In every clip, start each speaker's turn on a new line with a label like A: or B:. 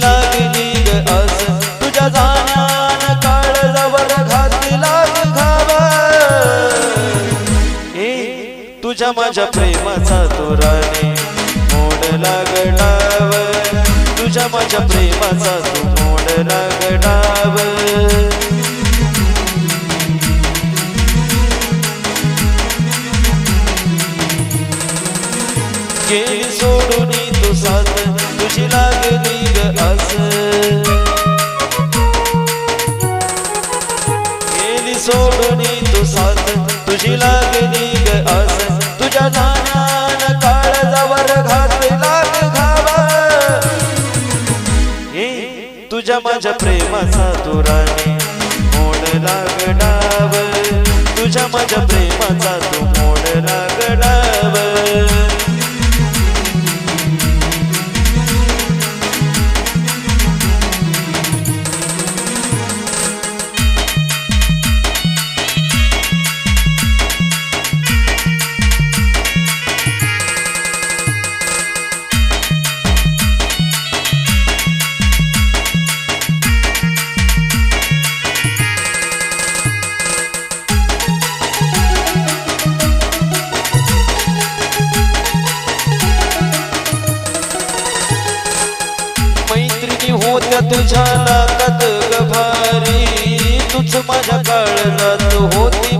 A: लागली ग अस तुझ्या जाण्यान काळ घातला घावा ए तुझ्या माझ्या प्रेमाचा तोराने मोड लागडाव तुझ्या माझ्या प्रेमाचा तू मोड लागडाव गेली सोडून तू साथ तुझी लाग तुझ्या जाण्यान काळ घावा ए तुझ्या माझ्या प्रेमाचा तुराने मोड लागडाव. तुझ्या माझ्या प्रेमाचा तू तुझ्या नाकात गभारी तुझ माझ्या काळजात होती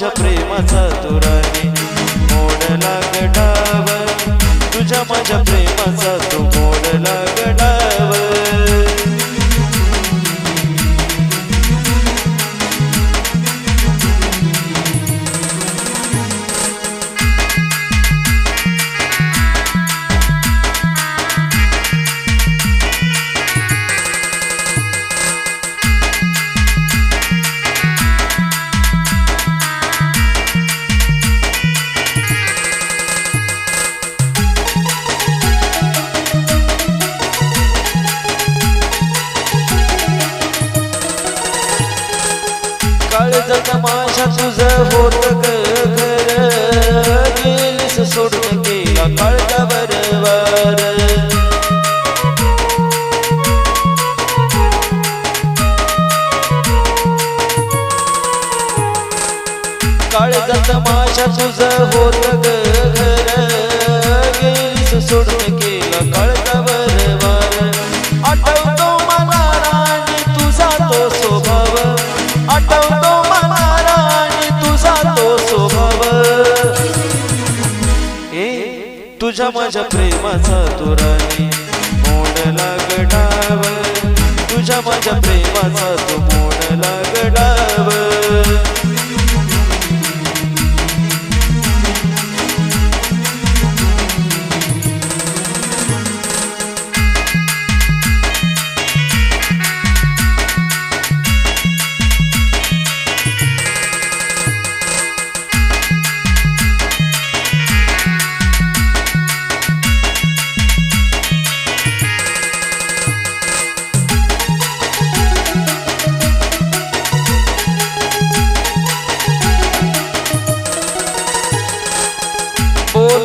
A: माझ्या प्रेमाचा तुराने मोडला लागडाव? तुझ्या माझ्या प्रेमाचा तू माझ्या प्रेमाचा तुराने.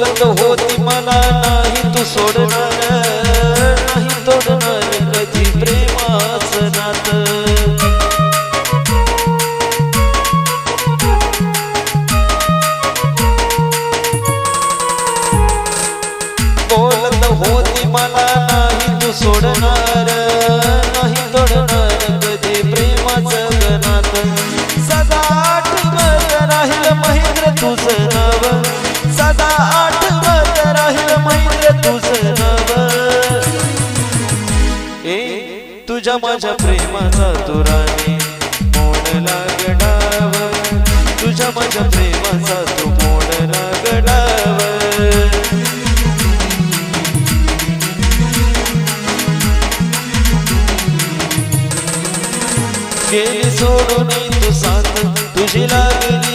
A: बोलत होती मला नाही तू सोडणार. तुझ्या माझ्या प्रेमाचा तुराने मोड गडाव तुझ्या माझ्या प्रेमाचा तू मोड गडाव गेली सोडून तू साथ तुझी लागली.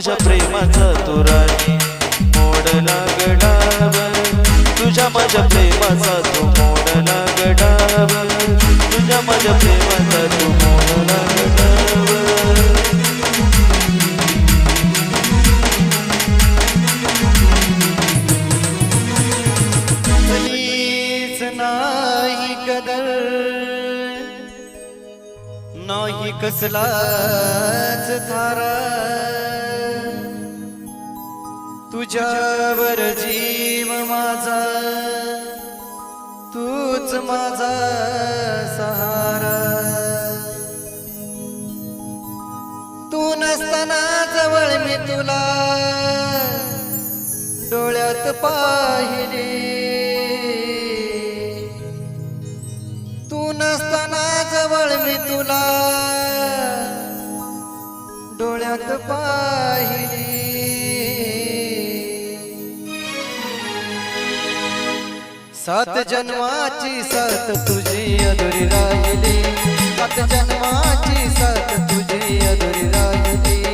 A: माझ्या प्रेमाचा तुराने मोडला गडावर. तुझ्या माझ्या प्रेमाचा तू मोडला गडावर. तुझ्या माझ्या प्रेमाचा तू मोडला गडाव
B: नाही कदर नाही कसला तुझ्यावर जीव माझा तूच माझा सहारा. तू नसताना जवळ मी तुला डोळ्यात पाहिले. तू नसताना जवळ मी तुला डोळ्यात पाहिले. सात जन्माची साथ तुझी अधुरी राहिली. सात जन्माची साथ तुझी अधुरी राहिली.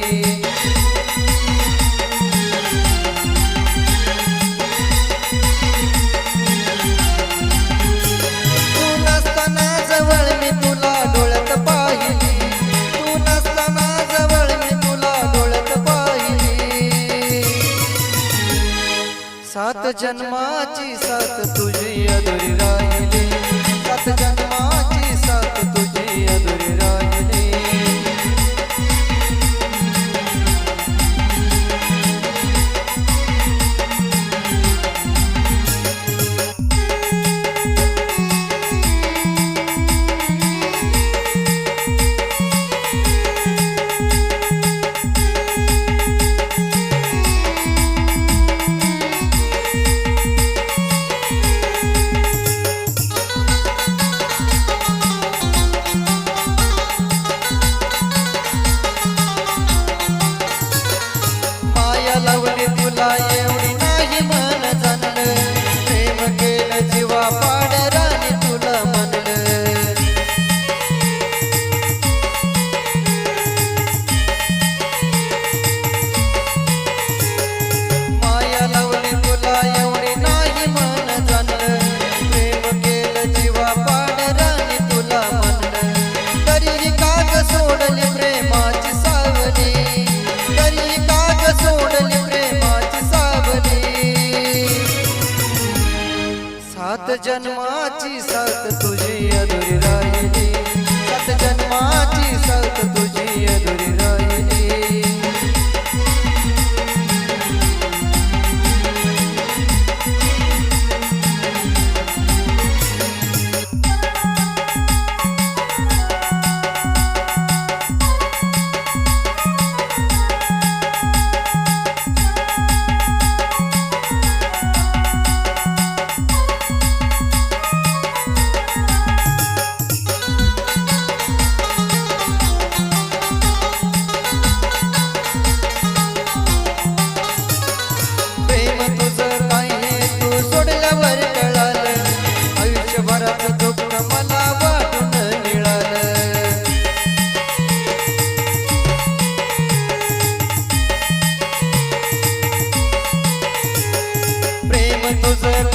B: जन्माची साथ तुझी अधुरी सात जन्माची सात तुझी अधुरी राहिली. सात जन्माची सात तुझी अधुरी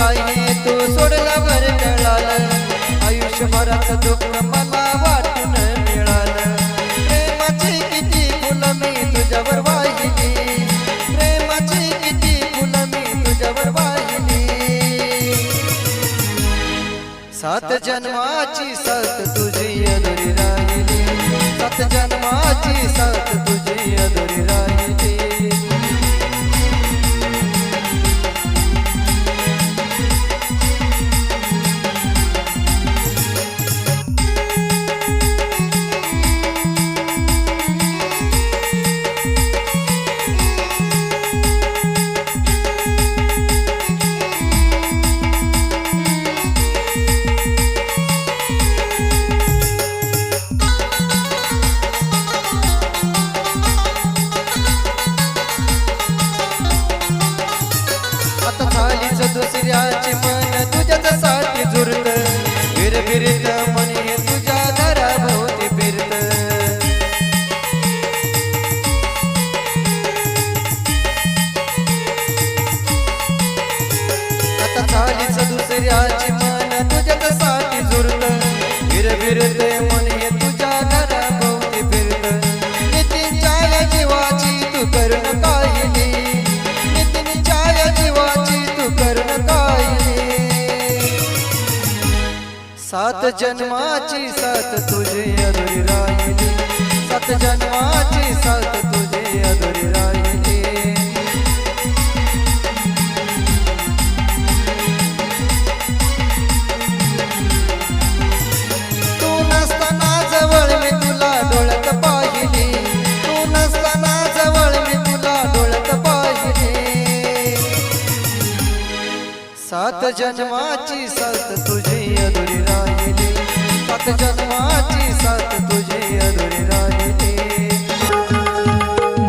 B: तुझं काय हे तू सोडल्यावर कळालं आयुष्यभरात दुःख मला वाटून मिळालं. प्रेमाची किती फुलं मी तुझ्यावर वाहिली. प्रेमाची किती फुलं मी तुझ्यावर वाहिली. सात जन्माची साथ तुझी अधुरी राहिली. सात जन्माची साथ तुझी अधुरी जन्माची सत तुझे अधुरी राहिली. सात जन्माची साथ तुझे अधुरी राहिली. तू नसताना जवळ मी तुला डोळ्यात पाहिली. तू नसताना जवळ मी तुला डोळ्यात पाहिली. सात जन्माची सत तुझी अधुरी सात जन्माची सात तुझी अधुरी राहिली.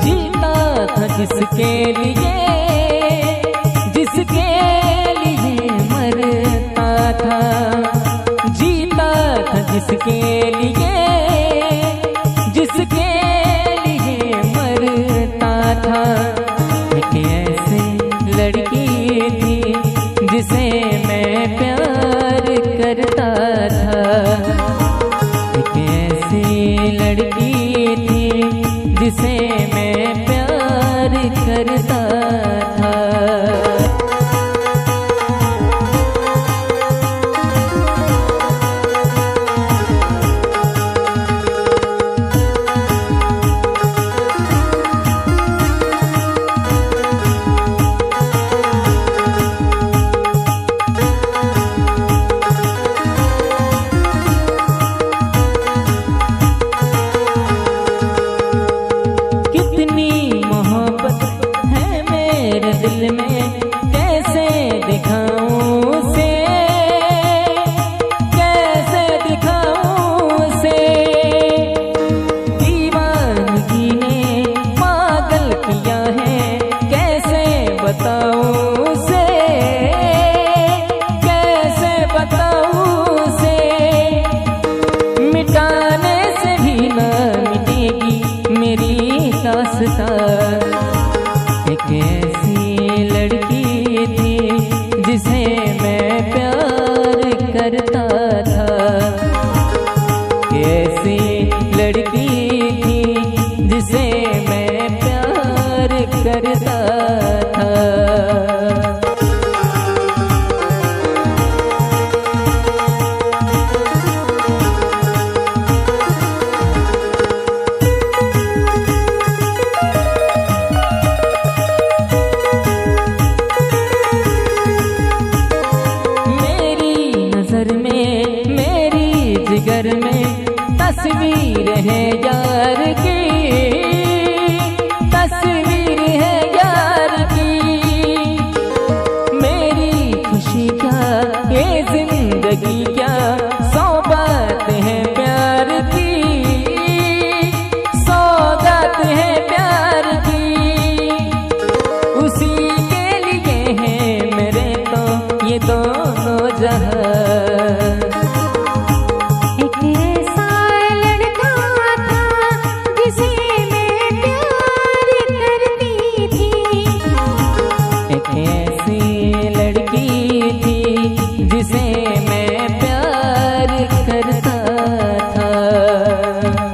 C: जीता था जिसके लिए जिसके लिए मरता था। जीता था जिसके लिए जिसके Hey.